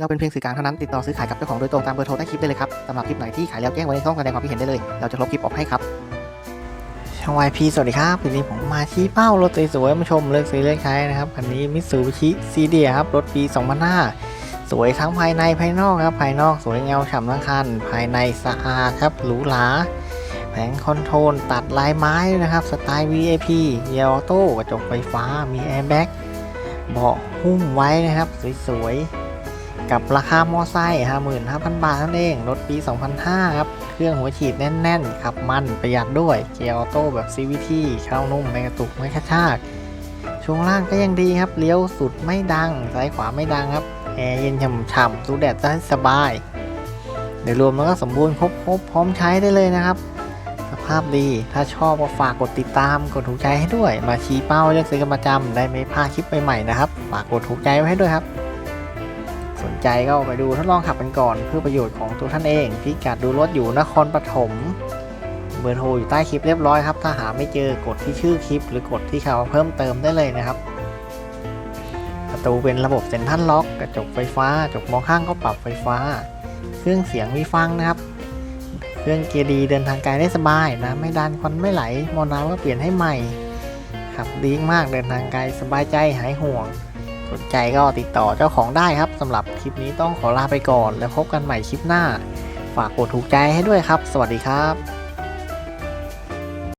เราเป็นเพียงสื่อกลางเท่านั้นติดต่อซื้อขายกับเจ้าของโดยตรงตามเบอร์โทรใต้คลิปได้เลยครับสำหรับคลิปไหนที่ขายแล้วแจ้งไว้ในช่องแสดงความคิดเห็นได้เลย เราจะลบคลิปออกให้ครับช่อง YP สวัสดีครับวันนี้ผมมาชี้เป้ารถสวยๆมาชมเลือกซื้อเลือกใช้นะครับคันนี้มิตซูบิชิซีเดียครับรถปี2005สวยทั้งภายในภายนอกครับภายนอกสวยเงาฉ่ำทั้งคัน ภายในสะอาดครับหรูหราแผงคอนโทรลตัดลายไม้นะครับสไตล์ VIP เกียร์ออโต้กระจกไฟฟ้ามีแอร์แบ็กเบาะหุ้มไว้นะครับ สวยๆ กับราคามอไซค์55,000 บาทนั่นเอง รถปี 2005 ครับ เครื่องหัวฉีดแน่น ๆ ขับมันประหยัดด้วย เกียร์ออโต้แบบ CVT เข้านุ่มไม่กระตุกไม่กระชาก ช่วงล่างก็ยังดีครับ เลี้ยวสุดไม่ดัง ซ้ายขวาไม่ดังครับ แอร์เย็นฉ่ำๆสูดแดดได้สบายเดี๋ยวรวมแล้วก็สมบูรณ์ครบครบพร้อมใช้ได้เลยนะครับสภาพดี ถ้าชอบก็ฝากกดติดตาม กดถูกใจให้ด้วย มาชี้เป้าเลือกซื้อกันประจำได้ไม่พลาดคลิปใหม่ๆนะครับ ฝากกดถูกใจไว้ให้ด้วยครับ สนใจก็ไปดูทดลองขับกันก่อน เพื่อประโยชน์ของตัวท่านเองพิกัดดูรถอยู่นครปฐมเบอร์โทรอยู่ใต้คลิปเรียบร้อยครับ ถ้าหาไม่เจอกดที่ชื่อคลิป หรือกดที่เขาเพิ่มเติมได้เลยนะครับ ประตูเป็นระบบเซ็นทรัลล็อก กระจกไฟฟ้ากระจกมองข้างก็ปรับไฟฟ้า เครื่องเสียงมีฟังนะครับ เครื่องเกียร์ดีเดินทางไกลได้สบายนะไม่ดันควันไม่ไหลมอน้ำก็เปลี่ยนให้ใหม่ ขับดีมากเดินทางไกลสบายใจหายห่วง สนใจก็ติดต่อเจ้าของได้ครับสำหรับคลิปนี้ต้องขอลาไปก่อน แล้วพบกันใหม่คลิปหน้า ฝากกดถูกใจให้ด้วยครับ สวัสดีครับ